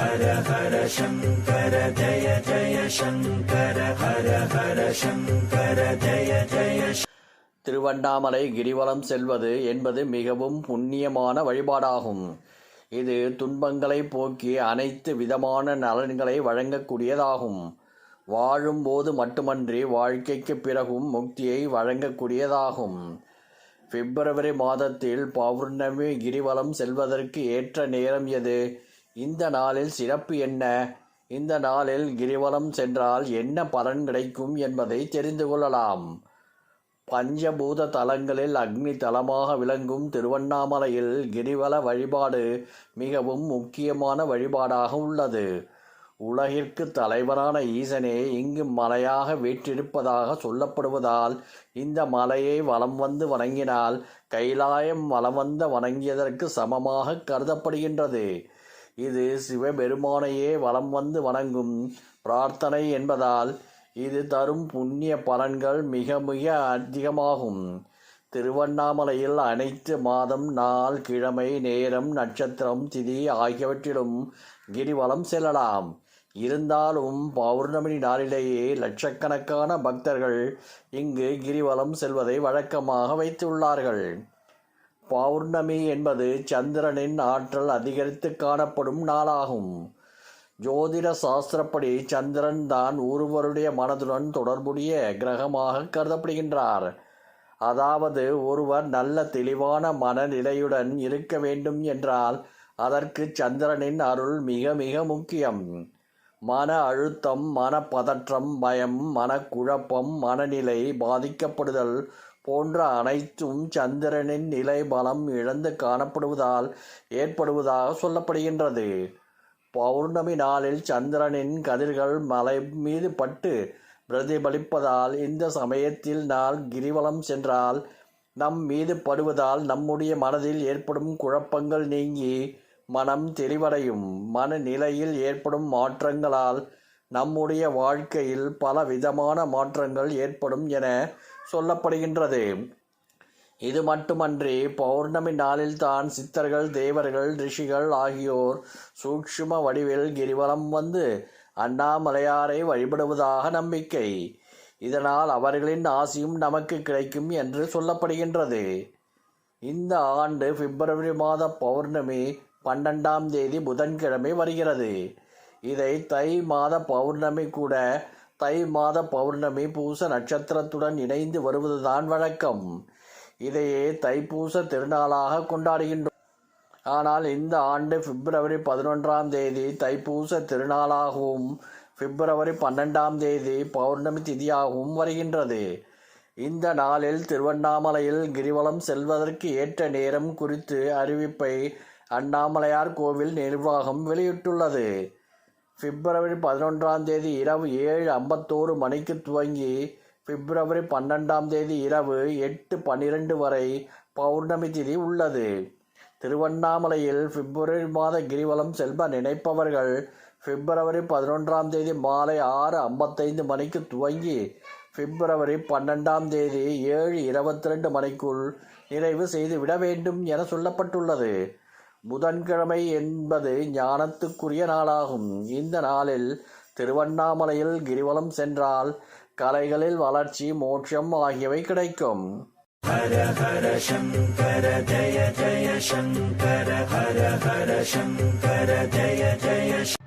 ஹர ஹர சங்கர ஜய ஜய சங்கர ஹர ஹர சங்கர ஜய ஜய திருவண்ணாமலை கிரிவலம் செல்வது என்பது மிகவும் புண்ணியமான வழிபாடாகும். இது துன்பங்களை போக்கி அனைத்து விதமான நலன்களை வழங்கக்கூடியதாகும். வாழும்போது மட்டுமன்றி வாழ்க்கைக்கு பிறகும் முக்தியை வழங்கக்கூடியதாகும். பிப்ரவரி மாதத்தில் பௌர்ணமி கிரிவலம் செல்வதற்கு ஏற்ற நேரம் எது? இந்த நாளில் சிறப்பு என்ன? இந்த நாளில் கிரிவலம் சென்றால் என்ன பலன் கிடைக்கும் என்பதை தெரிந்து கொள்ளலாம். பஞ்சபூத தலங்களில் அக்னி தலமாக விளங்கும் திருவண்ணாமலையில் கிரிவல வழிபாடு மிகவும் முக்கியமான வழிபாடாக உள்ளது. உலகிற்கு தலைவரான ஈசனே இங்கு மலையாக வீற்றிருப்பதாக சொல்லப்படுவதால் இந்த மலையை வலம் வந்து வணங்கினால் கைலாயம் வலம் வந்த வணங்கியதற்கு சமமாக கருதப்படுகின்றது. இது சிவபெருமானையே வலம் வந்து வணங்கும் பிரார்த்தனை என்பதால் இது தரும் புண்ணிய பலன்கள் மிக மிக அதிகமாகும். திருவண்ணாமலையில் அனைத்து மாதம் நாள் கிழமை நேரம் நட்சத்திரம் திதி ஆகியவற்றிலும் கிரிவலம் செல்லலாம். இருந்தாலும் பௌர்ணமி நாளிலேயே லட்சக்கணக்கான பக்தர்கள் இங்கு கிரிவலம் செல்வதை வழக்கமாக வைத்துள்ளார்கள். பௌர்ணமி என்பது சந்திரனின் ஆற்றல் அதிகரித்து காணப்படும் நாளாகும். ஜோதிட சாஸ்திரப்படி சந்திரன் தான் ஒருவருடைய மனதுடன் தொடர்புடைய கிரகமாக கருதப்படுகின்றார். அதாவது ஒருவர் நல்ல தெளிவான மனநிலையுடன் இருக்க வேண்டும் என்றால் அதற்கு சந்திரனின் அருள் மிக மிக முக்கியம். மன அழுத்தம் மனப்பதற்றம் பயம் மனக்குழப்பம் மனநிலை பாதிக்கப்படுதல் போன்ற அனைத்தும் சந்திரனின் நிலை பலம் இழந்து காணப்படுவதால் ஏற்படுவதாக சொல்லப்படுகின்றது. பௌர்ணமி நாளில் சந்திரனின் கதிர்கள் மலை மீது பட்டு பிரதிபலிப்பதால் இந்த சமயத்தில் நாள் கிரிவலம் சென்றால் நம் மீது படுவதால் நம்முடைய மனதில் ஏற்படும் குழப்பங்கள் நீங்கி மனம் தெளிவடையும் மனநிலையில் ஏற்படும் மாற்றங்களால் நம்முடைய வாழ்க்கையில் பல விதமான மாற்றங்கள் ஏற்படும் என சொல்லப்படுகின்றது. இது மட்டுமன்றி பௌர்ணமி நாளில்தான் சித்தர்கள் தேவர்கள் ரிஷிகள் ஆகியோர் சூட்சும வடிவில் கிரிவலம் வந்து அண்ணாமலையாரை வழிபடுவதாக நம்பிக்கை. இதனால் அவர்களின் ஆசியும் நமக்கு கிடைக்கும் என்று சொல்லப்படுகின்றது. இந்த ஆண்டு பிப்ரவரி மாத பௌர்ணமி பன்னெண்டாம் தேதி புதன்கிழமை வருகிறது. இதை தை மாத பௌர்ணமி கூட தை மாத பௌர்ணமி பூச நட்சத்திரத்துடன் இணைந்து வருவதுதான் வழக்கம். இதையே தைப்பூச திருநாளாக கொண்டாடுகின்றோம். ஆனால் இந்த ஆண்டு பிப்ரவரி பதினொன்றாம் தேதி தைப்பூச திருநாளாகவும் பிப்ரவரி பன்னெண்டாம் தேதி பௌர்ணமி திதியாகவும் வருகின்றது. இந்த நாளில் திருவண்ணாமலையில் கிரிவலம் செல்வதற்கு ஏற்ற நேரம் குறித்து அறிவிப்பை அண்ணாமலையார் கோவில் நிர்வாகம் வெளியிட்டுள்ளது. பிப்ரவரி பதினொன்றாம் தேதி இரவு ஏழு ஐம்பத்தோரு மணிக்கு துவங்கி பிப்ரவரி பன்னெண்டாம் தேதி இரவு எட்டு பன்னிரண்டு வரை பௌர்ணமி திதி உள்ளது. திருவண்ணாமலையில் பிப்ரவரி மாத கிரிவலம் செல்வ நினைப்பவர்கள் பிப்ரவரி பதினொன்றாம் தேதி மாலை ஆறு ஐம்பத்தைந்து மணிக்கு துவங்கி பிப்ரவரி பன்னெண்டாம் தேதி ஏழு இருபத்தி ரெண்டு மணிக்குள் நிறைவு செய்துவிட வேண்டும் என சொல்லப்பட்டுள்ளது. புதன்கிழமை என்பது ஞானத்துக்குரிய நாளாகும். இந்த நாளில் திருவண்ணாமலையில் கிரிவலம் சென்றால் கலைகளில் வளர்ச்சி மோட்சம் ஆகியவை கிடைக்கும். ஹர ஹர சங்கர ஜய ஜய சங்கர ஹர ஹர சங்கர ஜய ஜய